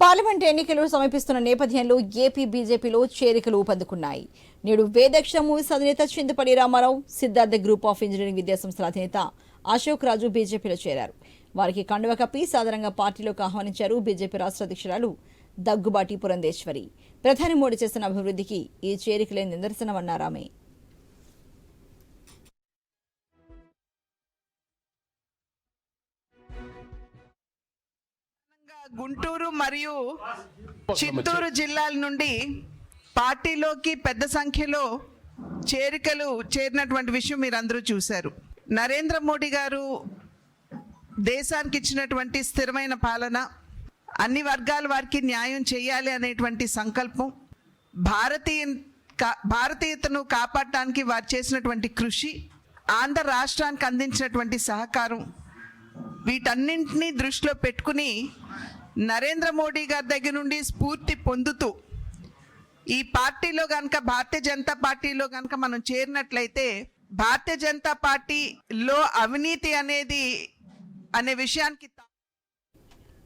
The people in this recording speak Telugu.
పార్లమెంట్ ఎన్నికలు సమీపిస్తున్న నేపథ్యంలో ఏపీ బీజేపీలో చేరికలు ఊపందుకున్నాయి. నేడు వేదక్ష మూవీస్ అధినేత Chintapalli Ramarao Siddhartha group of engineering విద్యాసంస్థల అధినేత అశోక్ రాజు బీజేపీలో చేరారు. వారికి కండువ కప్పి సాధారణంగా పార్టీలోకి ఆహ్వానించారు బీజేపీ రాష్ట్ర అధ్యక్షురాలు దగ్గుబాటి పురంధేశ్వరి. ప్రధాని మోడీ చేసిన అభివృద్ధికి ఈ చేరికలే నిదర్శనమన్నారామే గుంటూరు మరియు చిత్తూరు జిల్లాల నుండి పార్టీలోకి పెద్ద సంఖ్యలో చేరికలు చేరినటువంటి విషయం మీరు అందరూ చూశారు. నరేంద్ర మోడీ గారు దేశానికి ఇచ్చినటువంటి స్థిరమైన పాలన అన్ని వర్గాల వారికి న్యాయం చేయాలి అనేటువంటి సంకల్పం భారతీయ భారతీయతను కాపాడటానికి వారు చేసినటువంటి కృషి ఆంధ్ర రాష్ట్రానికి అందించినటువంటి సహకారం వీటన్నింటినీ దృష్టిలో పెట్టుకుని నరేంద్ర మోడీ గారి దగ్గర నుండి స్ఫూర్తి పొందుతూ ఈ పార్టీలో కనుక భారతీయ జనతా పార్టీలో కనుక మనం చేరినట్లయితే భారతీయ జనతా పార్టీలో అవినీతి అనేది అనే విషయానికి